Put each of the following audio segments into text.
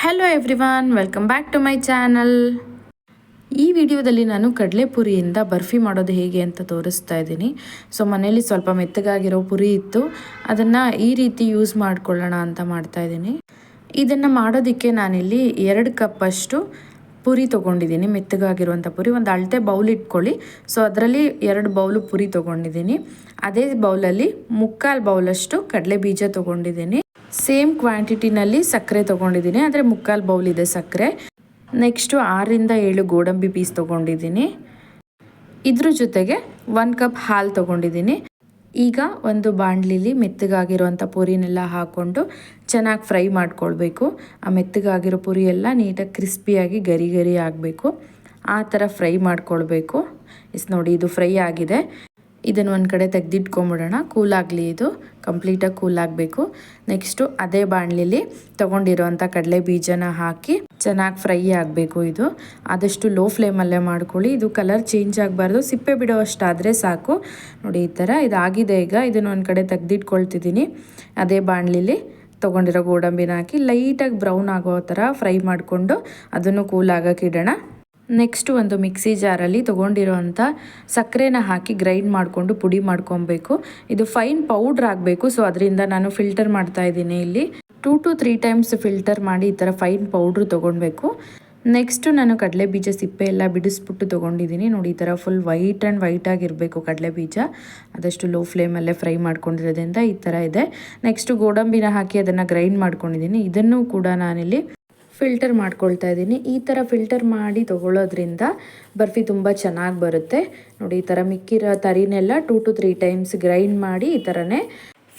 Hello everyone welcome back to my channel ಈ ವಿಡಿಯೋದಲ್ಲಿ ನಾನು ಕಡಲೆಪುರಿಯಿಂದ ಬರ್ಫಿ ಮಾಡೋದು ಹೇಗೆ ಅಂತ ತೋರಿಸ್ತಾ ಇದ್ದೀನಿ. ಸೊ ಮನೇಲಿ ಸ್ವಲ್ಪ ಮೆತ್ತಗಾಗಿರೋ ಪುರಿ ಇತ್ತು. ಅದನ್ನು ಈ ರೀತಿ ಯೂಸ್ ಮಾಡ್ಕೊಳ್ಳೋಣ ಅಂತ ಮಾಡ್ತಾ ಇದ್ದೀನಿ. ಇದನ್ನು ಮಾಡೋದಕ್ಕೆ ನಾನಿಲ್ಲಿ ಎರಡು ಕಪ್ಪಷ್ಟು ಪುರಿ ತೊಗೊಂಡಿದ್ದೀನಿ. ಮೆತ್ತಗಾಗಿರುವಂಥ ಪುರಿ, ಒಂದು ಅಳತೆ ಬೌಲ್ ಇಟ್ಕೊಳ್ಳಿ. ಸೊ ಅದರಲ್ಲಿ ಎರಡು ಬೌಲು ಪುರಿ ತೊಗೊಂಡಿದ್ದೀನಿ. ಅದೇ ಬೌಲಲ್ಲಿ ಮುಕ್ಕಾಲು ಬೌಲಷ್ಟು ಕಡಲೆ ಬೀಜ ತೊಗೊಂಡಿದ್ದೀನಿ. ಸೇಮ್ ಕ್ವಾಂಟಿಟಿನಲ್ಲಿ ಸಕ್ಕರೆ ತೊಗೊಂಡಿದ್ದೀನಿ ಅಂದರೆ ಮುಕ್ಕಾಲು ಬೌಲ್ ಇದೆ ಸಕ್ಕರೆ. ನೆಕ್ಸ್ಟು ಆರರಿಂದ ಏಳು ಗೋಡಂಬಿ ಪೀಸ್ ತೊಗೊಂಡಿದ್ದೀನಿ. ಇದ್ರ ಜೊತೆಗೆ ಒನ್ ಕಪ್ ಹಾಲು ತೊಗೊಂಡಿದ್ದೀನಿ. ಈಗ ಒಂದು ಬಾಣಲಿಲಿ ಮೆತ್ತಗಾಗಿರುವಂಥ ಪೂರಿನೆಲ್ಲ ಹಾಕ್ಕೊಂಡು ಚೆನ್ನಾಗಿ ಫ್ರೈ ಮಾಡ್ಕೊಳ್ಬೇಕು. ಆ ಮೆತ್ತಗಾಗಿರೋ ಪುರಿ ಎಲ್ಲ ನೀಟಾಗಿ ಕ್ರಿಸ್ಪಿಯಾಗಿ ಗರಿ ಗರಿ ಆಗಬೇಕು. ಆ ಥರ ಫ್ರೈ ಮಾಡ್ಕೊಳ್ಬೇಕು. ಇಸ್ ನೋಡಿ, ಇದು ಫ್ರೈ ಆಗಿದೆ. ಇದನ್ನು ಒಂದು ಕಡೆ ತೆಗೆದಿಟ್ಕೊಂಬಿಡೋಣ. ಕೂಲಾಗಲಿ ಇದು. ಕಂಪ್ಲೀಟಾಗಿ ಕೂಲ್ ಆಗಬೇಕು ನೆಕ್ಸ್ಟು ಅದೇ ಬಾಣಲಿಲಿ ತೊಗೊಂಡಿರೋವಂಥ ಕಡಲೆ ಬೀಜನ ಹಾಕಿ ಚೆನ್ನಾಗಿ ಫ್ರೈ ಆಗಬೇಕು ಇದು. ಆದಷ್ಟು ಲೋ ಫ್ಲೇಮಲ್ಲೇ ಮಾಡ್ಕೊಳ್ಳಿ. ಇದು ಕಲರ್ ಚೇಂಜ್ ಆಗಬಾರ್ದು. ಸಿಪ್ಪೆ ಬಿಡೋ ಅಷ್ಟಾದರೆ ಸಾಕು. ನೋಡಿ, ಈ ಥರ ಇದಾಗಿದೆ ಈಗ. ಇದನ್ನು ಒಂದು ಕಡೆ ತೆಗೆದಿಟ್ಕೊಳ್ತಿದ್ದೀನಿ. ಅದೇ ಬಾಣಲಿಲಿ ತೊಗೊಂಡಿರೋ ಗೋಡಂಬಿನ ಹಾಕಿ ಲೈಟಾಗಿ ಬ್ರೌನ್ ಆಗೋ ಥರ ಫ್ರೈ ಮಾಡಿಕೊಂಡು ಅದನ್ನು ಕೂಲ್ ಆಗೋಕೆ ಇಡೋಣ. ನೆಕ್ಸ್ಟ್ ಒಂದು ಮಿಕ್ಸಿ ಜಾರಲ್ಲಿ ತೊಗೊಂಡಿರೋವಂಥ ಸಕ್ಕರೆನ ಹಾಕಿ ಗ್ರೈಂಡ್ ಮಾಡಿಕೊಂಡು ಪುಡಿ ಮಾಡ್ಕೊಬೇಕು. ಇದು ಫೈನ್ ಪೌಡ್ರ್ ಆಗಬೇಕು, ಸೊ ಅದರಿಂದ ನಾನು ಫಿಲ್ಟರ್ ಮಾಡ್ತಾ ಇದ್ದೀನಿ ಇಲ್ಲಿ. Two to three times filter ಮಾಡಿ ಈ ಥರ ಫೈನ್ ಪೌಡ್ರ್ ತೊಗೊಳ್ಬೇಕು ನೆಕ್ಸ್ಟು ನಾನು ಕಡಲೆ ಬೀಜ ಸಿಪ್ಪೆ ಎಲ್ಲ ಬಿಡಿಸ್ಬಿಟ್ಟು ತೊಗೊಂಡಿದ್ದೀನಿ. ನೋಡಿ, ಈ ಥರ ಫುಲ್ ವೈಟ್ ಆ್ಯಂಡ್ ವೈಟ್ ಆಗಿರಬೇಕು ಕಡಲೆ ಬೀಜ ಆದಷ್ಟು ಲೋ ಫ್ಲೇಮಲ್ಲೇ ಫ್ರೈ ಮಾಡ್ಕೊಂಡಿರೋದ್ರಿಂದ ಈ ಥರ ಇದೆ. ನೆಕ್ಸ್ಟು ಗೋಡಂಬಿನ ಹಾಕಿ ಅದನ್ನು ಗ್ರೈಂಡ್ ಮಾಡ್ಕೊಂಡಿದ್ದೀನಿ. ಇದನ್ನು ಕೂಡ ನಾನಿಲ್ಲಿ ಫಿಲ್ಟರ್ ಮಾಡ್ಕೊಳ್ತಾ ಇದ್ದೀನಿ. ಈ ಥರ ಫಿಲ್ಟರ್ ಮಾಡಿ ತೊಗೊಳ್ಳೋದ್ರಿಂದ ಬರ್ಫಿ ತುಂಬ ಚೆನ್ನಾಗಿ ಬರುತ್ತೆ. ನೋಡಿ, ಈ ಥರ ಮಿಕ್ಕಿರೋ ತರಿನೆಲ್ಲ two to three times grind ಮಾಡಿ ಈ ಥರನೇ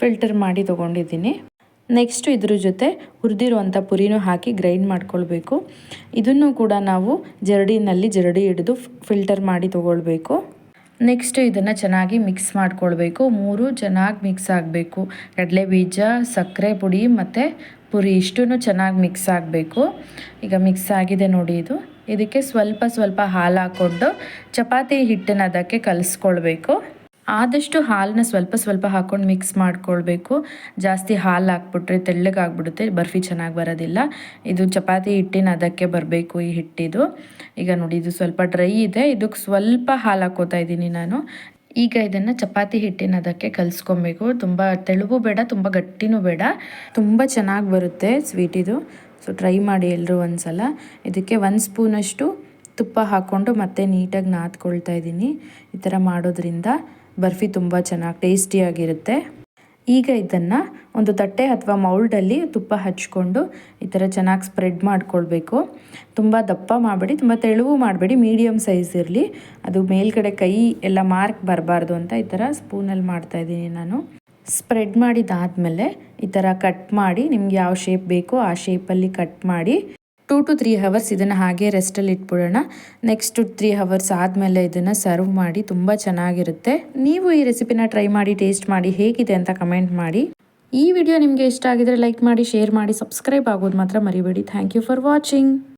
ಫಿಲ್ಟರ್ ಮಾಡಿ ತೊಗೊಂಡಿದ್ದೀನಿ. ನೆಕ್ಸ್ಟು ಇದ್ರ ಜೊತೆ ಹುರಿದಿರುವಂಥ ಪುರಿನೂ ಹಾಕಿ ಗ್ರೈಂಡ್ ಮಾಡ್ಕೊಳ್ಬೇಕು. ಇದನ್ನು ಕೂಡ ನಾವು ಜರಡಿನಲ್ಲಿ ಜರಡಿ ಹಿಡಿದು ಫಿಲ್ಟರ್ ಮಾಡಿ ತೊಗೊಳ್ಬೇಕು. ನೆಕ್ಸ್ಟ್ ಇದನ್ನು ಚೆನ್ನಾಗಿ ಮಿಕ್ಸ್ ಮಾಡ್ಕೊಳ್ಬೇಕು. ಮೂರು ಚೆನ್ನಾಗಿ ಮಿಕ್ಸ್ ಆಗಬೇಕು. ಕಡಲೆ ಬೀಜ ಸಕ್ಕರೆ ಪುಡಿ ಮತ್ತು ಪುರಿ ಇಷ್ಟೂ ಚೆನ್ನಾಗಿ ಮಿಕ್ಸ್ ಆಗಬೇಕು. ಈಗ ಮಿಕ್ಸ್ ಆಗಿದೆ ನೋಡಿ ಇದು. ಇದಕ್ಕೆ ಸ್ವಲ್ಪ ಸ್ವಲ್ಪ ಹಾಲು ಹಾಕ್ಕೊಂಡು ಚಪಾತಿ ಹಿಟ್ಟನ್ನು ಅದಕ್ಕೆ ಕಲಿಸ್ಕೊಳ್ಬೇಕು. ಆದಷ್ಟು ಹಾಲನ್ನ ಸ್ವಲ್ಪ ಸ್ವಲ್ಪ ಹಾಕ್ಕೊಂಡು ಮಿಕ್ಸ್ ಮಾಡ್ಕೊಳ್ಬೇಕು. ಜಾಸ್ತಿ ಹಾಲು ಹಾಕ್ಬಿಟ್ರೆ ತೆಳ್ಳಗಾಗ್ಬಿಡುತ್ತೆ. ಬರ್ಫಿ ಚೆನ್ನಾಗಿ ಬರೋದಿಲ್ಲ. ಇದು ಚಪಾತಿ ಹಿಟ್ಟಿನ ಅದಕ್ಕೆ ಬರಬೇಕು ಈ ಹಿಟ್ಟಿದು. ಈಗ ನೋಡಿ ಇದು ಸ್ವಲ್ಪ ಡ್ರೈ ಇದೆ. ಇದಕ್ಕೆ ಸ್ವಲ್ಪ ಹಾಲು ಹಾಕೋತಾ ಇದ್ದೀನಿ ನಾನು. ಈಗ ಇದನ್ನು ಚಪಾತಿ ಹಿಟ್ಟಿನ ಅದಕ್ಕೆ ಕಲಿಸ್ಕೊಬೇಕು. ತುಂಬ ತೆಳುವು ಬೇಡ, ತುಂಬ ಗಟ್ಟಿನೂ ಬೇಡ. ತುಂಬ ಚೆನ್ನಾಗಿ ಬರುತ್ತೆ ಸ್ವೀಟ್ ಇದು. ಸೊ ಟ್ರೈ ಮಾಡಿ ಎಲ್ಲರೂ ಒಂದ್ಸಲ. ಇದಕ್ಕೆ ಒಂದು ಸ್ಪೂನಷ್ಟು ತುಪ್ಪ ಹಾಕ್ಕೊಂಡು ಮತ್ತೆ ನೀಟಾಗಿ ನಾದ್ಕೊಳ್ತಾ ಇದ್ದೀನಿ ಈ ಥರ ಮಾಡೋದ್ರಿಂದ ಬರ್ಫಿ ತುಂಬ ಚೆನ್ನಾಗಿ ಟೇಸ್ಟಿಯಾಗಿರುತ್ತೆ ಈಗ ಇದನ್ನು ಒಂದು ತಟ್ಟೆ ಅಥವಾ ಮೌಲ್ಡಲ್ಲಿ ತುಪ್ಪ ಹಚ್ಕೊಂಡು ಈ ಥರ ಚೆನ್ನಾಗಿ ಸ್ಪ್ರೆಡ್ ಮಾಡ್ಕೊಳ್ಬೇಕು. ತುಂಬ ದಪ್ಪ ಮಾಡಬೇಡಿ, ತುಂಬ ತೆಳುವು ಮಾಡಬೇಡಿ ಮೀಡಿಯಮ್ ಸೈಜ್ ಇರಲಿ. ಅದು ಮೇಲ್ಗಡೆ ಕೈ ಎಲ್ಲ ಮಾರ್ಕ್ ಬರಬಾರ್ದು ಅಂತ ಈ ಥರ ಸ್ಪೂನಲ್ಲಿ ಮಾಡ್ತಾಯಿದ್ದೀನಿ ನಾನು. ಸ್ಪ್ರೆಡ್ ಮಾಡಿದಾದಮೇಲೆ ಈ ಥರ ಕಟ್ ಮಾಡಿ, ನಿಮ್ಗೆ ಯಾವ ಶೇಪ್ ಬೇಕೋ ಆ ಶೇಪಲ್ಲಿ ಕಟ್ ಮಾಡಿ ಟು ತ್ರೀ ಹವರ್ಸ್ ಇದನ್ನು ಹಾಗೆ ರೆಸ್ಟಲ್ಲಿ ಇಟ್ಬಿಡೋಣ. ನೆಕ್ಸ್ಟ್ ತ್ರೀ ಹವರ್ಸ್ ಆದಮೇಲೆ ಇದನ್ನು ಸರ್ವ್ ಮಾಡಿ ತುಂಬ ಚೆನ್ನಾಗಿರುತ್ತೆ. ನೀವು ಈ ರೆಸಿಪಿನ ಟ್ರೈ ಮಾಡಿ ಟೇಸ್ಟ್ ಮಾಡಿ ಹೇಗಿದೆ ಅಂತ ಕಮೆಂಟ್ ಮಾಡಿ. ಈ ವಿಡಿಯೋ ನಿಮಗೆ ಇಷ್ಟ ಆಗಿದ್ರೆ ಲೈಕ್ ಮಾಡಿ ಶೇರ್ ಮಾಡಿ ಸಬ್ಸ್ಕ್ರೈಬ್ ಆಗೋದು ಮಾತ್ರ ಮರಿಬೇಡಿ. Thank you for watching